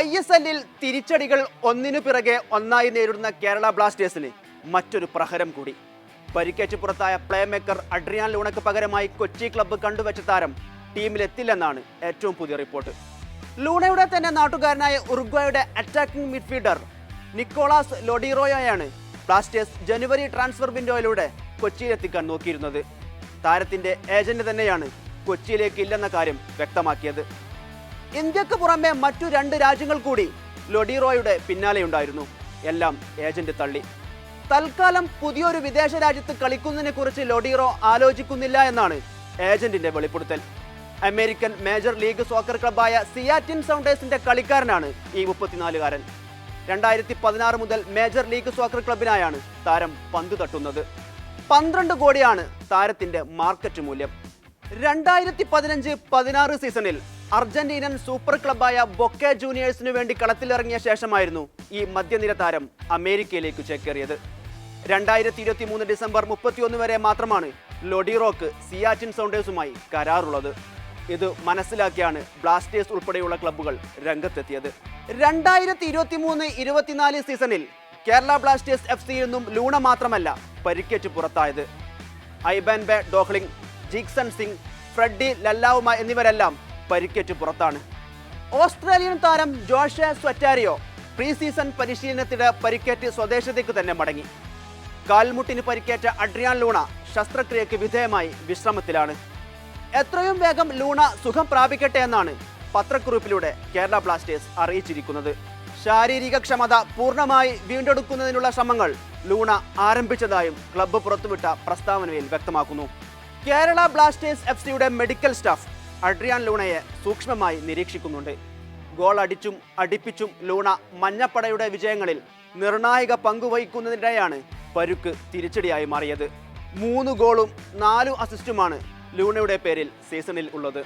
I S എല്ലിൽ തിരിച്ചടികൾ ഒന്നിനു പിറകെ ഒന്നായി നേരിടുന്ന കേരള ബ്ലാസ്റ്റേഴ്സിന് മറ്റൊരു പ്രഹരം കൂടി. പരിക്കേറ്റ് പുറത്തായ പ്ലേ മേക്കർ അഡ്രിയാൻ ലൂണക്ക് പകരമായി കൊച്ചി ക്ലബ്ബ് കണ്ടുവച്ച താരം ടീമിലെത്തില്ലെന്നാണ് ഏറ്റവും പുതിയ റിപ്പോർട്ട്. ലൂണയുടെ തന്നെ നാട്ടുകാരനായ ഉറുഗ്വയുടെ അറ്റാക്കിംഗ് മിഡ്ഫീൽഡർ നിക്കോളാസ് ലോഡിറോയാണ് ബ്ലാസ്റ്റേഴ്സ് ജനുവരി ട്രാൻസ്ഫർ വിൻഡോയിലൂടെ കൊച്ചിയിലെത്തിക്കാൻ നോക്കിയിരുന്നത്. താരത്തിന്റെ ഏജന്റ് തന്നെയാണ് കൊച്ചിയിലേക്ക് ഇല്ലെന്ന കാര്യം വ്യക്തമാക്കിയത്. ഇന്ത്യയ്ക്ക് പുറമെ മറ്റു രണ്ട് രാജ്യങ്ങൾ കൂടി ലൊഡിറോയുടെ പിന്നാലെയുണ്ടായിരുന്നു. എല്ലാം ഏജന്റ് തള്ളി. തൽക്കാലം പുതിയൊരു വിദേശ രാജ്യത്ത് കളിക്കുന്നതിനെ കുറിച്ച് ലൊഡീറോ ആലോചിക്കുന്നില്ല എന്നാണ് ഏജന്റിന്റെ വെളിപ്പെടുത്തൽ. അമേരിക്കൻ മേജർ ലീഗ് സോക്കർ ക്ലബായ സിയാറ്റിൻ സൗണ്ടേഴ്സിന്റെ കളിക്കാരനാണ് ഈ മുപ്പത്തിനാലുകാരൻ. രണ്ടായിരത്തി പതിനാറ് മുതൽ മേജർ ലീഗ് സോക്കർ ക്ലബിനായാണ് താരം പന്ത് തട്ടുന്നത്. പന്ത്രണ്ട് കോടിയാണ് താരത്തിന്റെ മാർക്കറ്റ് മൂല്യം. രണ്ടായിരത്തി പതിനഞ്ച് പതിനാറ് സീസണിൽ അർജന്റീനൻ സൂപ്പർ ക്ലബായ ബൊക്കെ ജൂനിയേഴ്സിനു വേണ്ടി കളത്തിലിറങ്ങിയ ശേഷമായിരുന്നു ഈ മധ്യനിര താരം അമേരിക്കയിലേക്ക് ചേക്കേറിയത്. രണ്ടായിരത്തി ഇരുപത്തി മൂന്ന് ഡിസംബർ മുപ്പത്തിയൊന്ന് വരെ മാത്രമാണ് ലൊഡിറോക്ക് സിയാറ്റിൻ സൗണ്ടേഴ്സുമായി കരാറുള്ളത്. ഇത് മനസ്സിലാക്കിയാണ് ബ്ലാസ്റ്റേഴ്സ് ഉൾപ്പെടെയുള്ള ക്ലബ്ബുകൾ രംഗത്തെത്തിയത്. രണ്ടായിരത്തി ഇരുപത്തി മൂന്ന് ഇരുപത്തിനാല് സീസണിൽ കേരള ബ്ലാസ്റ്റേഴ്സ് എഫ് സിയിൽ നിന്നും ലൂണ മാത്രമല്ല പരിക്കേറ്റ് പുറത്തായത്. ഐബാൻ ബെ ഡോഹ്ലിംഗ് ജീക്സൺ സിംഗ് ഫ്രെഡി ലല്ലാവുമ എന്നിവരെല്ലാം പരിക്കേറ്റ് പുറത്താണ്. ഓസ്ട്രേലിയൻ താരം ജോഷ സ്വറ്റാരിയോ പ്രീ സീസൺ പരിശീലനത്തിനിടെ പരിക്കേറ്റ് സ്വദേശത്തേക്ക് തന്നെ മടങ്ങി. കാൽമുട്ടിന് പരിക്കേറ്റ അഡ്രിയാൻ ലൂണ ശസ്ത്രക്രിയയ്ക്ക് വിധേയമായി വിശ്രമത്തിലാണ്. എത്രയും വേഗം ലൂണ സുഖം പ്രാപിക്കട്ടെ എന്നാണ് പത്രക്കുറിപ്പിലൂടെ കേരള ബ്ലാസ്റ്റേഴ്സ് അറിയിച്ചിരിക്കുന്നത്. ശാരീരിക ക്ഷമത പൂർണമായി വീണ്ടെടുക്കുന്നതിനുള്ള ശ്രമങ്ങൾ ലൂണ ആരംഭിച്ചതായും ക്ലബ്ബ് പുറത്തുവിട്ട പ്രസ്താവനയിൽ വ്യക്തമാക്കുന്നു. കേരള ബ്ലാസ്റ്റേഴ്സ് എഫ് സിയുടെ മെഡിക്കൽ സ്റ്റാഫ് അഡ്രിയാൻ ലൂണയെ സൂക്ഷ്മമായി നിരീക്ഷിക്കുന്നുണ്ട്. ഗോൾ അടിച്ചും അടിപ്പിച്ചും ലൂണ മഞ്ഞപ്പടയുടെ വിജയങ്ങളിൽ നിർണായക പങ്കുവഹിക്കുന്നതിനിടെയാണ് പരുക്ക് തിരിച്ചടിയായി മാറിയത്. മൂന്ന് ഗോളും നാലു അസിസ്റ്റുമാണ് ലൂണയുടെ പേരിൽ സീസണിൽ ഉള്ളത്.